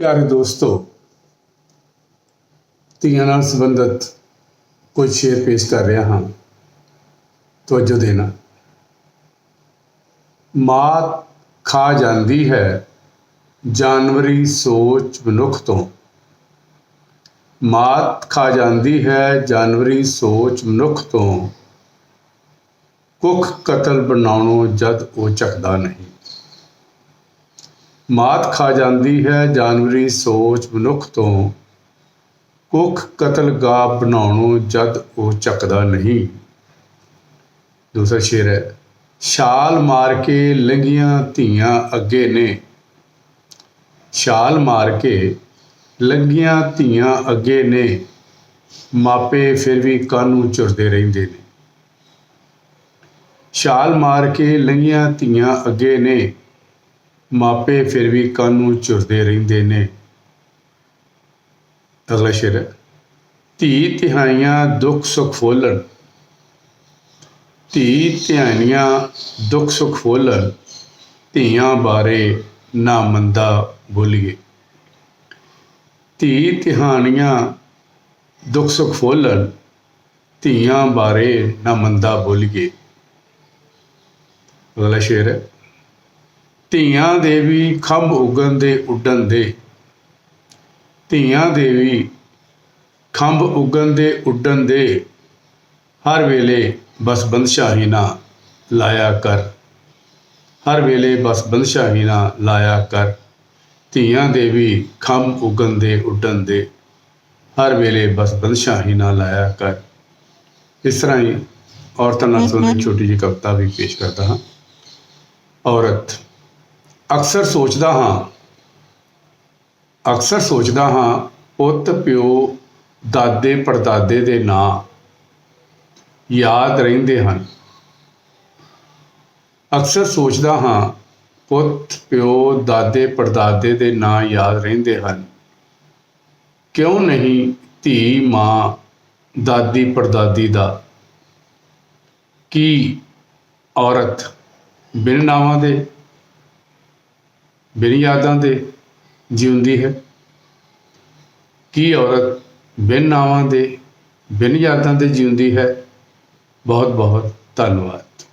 ਪਿਆਰੇ ਦੋਸਤੋ, ਧੀਆਂ ਨਾਲ ਸੰਬੰਧਿਤ ਕੁਝ ਸ਼ੇਰ ਪੇਸ਼ ਕਰ ਰਿਹਾ ਹਾਂ। ਤਵੱਜੋ ਦੇਣਾ। ਮਾਤ ਖਾ ਜਾਂਦੀ ਹੈ ਜਾਨਵਰੀ ਸੋਚ ਮਨੁੱਖ ਤੋਂ। ਮਾਤ ਖਾ ਜਾਂਦੀ ਹੈ ਜਾਨਵਰੀ ਸੋਚ ਮਨੁੱਖ ਤੋਂ। ਕੁੱਖ ਕਤਲ ਬਣਾਉਣੋਂ ਜਦ ਉਹ ਚੱਕਦਾ ਨਹੀਂ। ਮਾਤ ਖਾ ਜਾਂਦੀ ਹੈ ਜਾਨਵਰੀ ਸੋਚ ਮਨੁੱਖ ਤੋਂ। ਕੁੱਖ ਕਤਲਗਾਹ ਬਣਾਉਣੋਂ ਜਦ ਉਹ ਚੱਕਦਾ ਨਹੀਂ। ਦੂਸਰਾ ਸ਼ੇਰ ਹੈ, ਛਾਲ ਮਾਰ ਕੇ ਲੰਘੀਆਂ ਧੀਆਂ ਅੱਗੇ ਨੇ। ਛਾਲ ਮਾਰ ਕੇ ਲੰਘੀਆਂ ਧੀਆਂ ਅੱਗੇ ਨੇ। ਮਾਪੇ ਫਿਰ ਵੀ ਕਾਨੂੰ ਚੁਰਦੇ ਰਹਿੰਦੇ ਨੇ। ਛਾਲ ਮਾਰ ਕੇ ਲੰਘੀਆਂ ਧੀਆਂ ਅੱਗੇ ਨੇ। ਮਾਪੇ ਫਿਰ ਵੀ ਕੰਨ ਨੂੰ ਚੁਰਦੇ ਰਹਿੰਦੇ ਨੇ। ਅਗਲਾ ਸ਼ੇਰ ਧੀ ਤਿਹਾਈਆਂ ਦੁੱਖ ਸੁਖ ਫੋਲਣ। ਧੀ ਧਿਆਨੀਆਂ ਦੁੱਖ ਸੁਖ ਫੋਲਣ ਧੀਆਂ ਬਾਰੇ ਨਾ ਮੰਦਾ ਬੋਲੀਏ। ਧੀ ਤਿਹਾਨੀਆਂ ਦੁੱਖ ਸੁਖ ਫੋਲਣ ਧੀਆਂ ਬਾਰੇ ਨਾ ਮੰਦਾ ਬੋਲੀਏ। ਅਗਲਾ ਸ਼ੇਰ ਹੈ, ਧੀਆਂ ਦੇ ਵੀ ਖੰਭ ਉਗਣ ਦੇ ਉੱਡਣ ਦੇ। ਧੀਆਂ ਦੇ ਵੀ ਖੰਭ ਉਗਣ ਦੇ ਉੱਡਣ ਦੇ। ਹਰ ਵੇਲੇ ਬਸ ਬੰਦਸ਼ਾਹੀ ਨਾ ਲਾਇਆ ਕਰ। ਹਰ ਵੇਲੇ ਬਸ ਬੰਦਸ਼ਾਹੀ ਨਾ ਲਾਇਆ ਕਰ। ਧੀਆਂ ਦੇ ਵੀ ਖੰਭ ਉਗਣ ਦੇ ਉੱਡਣ ਦੇ। ਹਰ ਵੇਲੇ ਬਸ ਬੰਦਸ਼ਾਹੀ ਨਾ ਲਾਇਆ ਕਰ। ਇਸ ਤਰ੍ਹਾਂ ਹੀ ਔਰਤਾਂ ਨਾਲ ਸੰਬੰਧਿਤ ਛੋਟੀ ਜਿਹੀ ਕਵਿਤਾ ਵੀ ਪੇਸ਼ ਕਰਦਾ ਹਾਂ। ਔਰਤ ਅਕਸਰ ਸੋਚਦਾ ਹਾਂ, ਅਕਸਰ ਸੋਚਦਾ ਹਾਂ, ਪੁੱਤ, ਪਿਓ, ਦਾਦੇ, ਪੜਦਾਦੇ ਦੇ ਨਾਂ ਯਾਦ ਰਹਿੰਦੇ ਹਨ। ਅਕਸਰ ਸੋਚਦਾ ਹਾਂ, ਪੁੱਤ, ਪਿਓ, ਦਾਦੇ, ਪੜਦਾਦੇ ਦੇ ਨਾਂ ਯਾਦ ਰਹਿੰਦੇ ਹਨ। ਕਿਉਂ ਨਹੀਂ ਧੀ, ਮਾਂ, ਦਾਦੀ, ਪੜਦਾਦੀ ਦਾ? ਕੀ ਔਰਤ ਬਿਨ ਨਾਵਾਂ ਦੇ? ਬਿਨ ਯਾਦਾਂ ਦੇ ਜਿਉਂਦੀ ਹੈ। ਕੀ ਔਰਤ ਬਿਨ ਨਾਵਾਂ ਦੇ, ਬਿਨ ਯਾਦਾਂ ਦੇ ਜਿਉਂਦੀ ਹੈ? ਬਹੁਤ ਬਹੁਤ ਧੰਨਵਾਦ।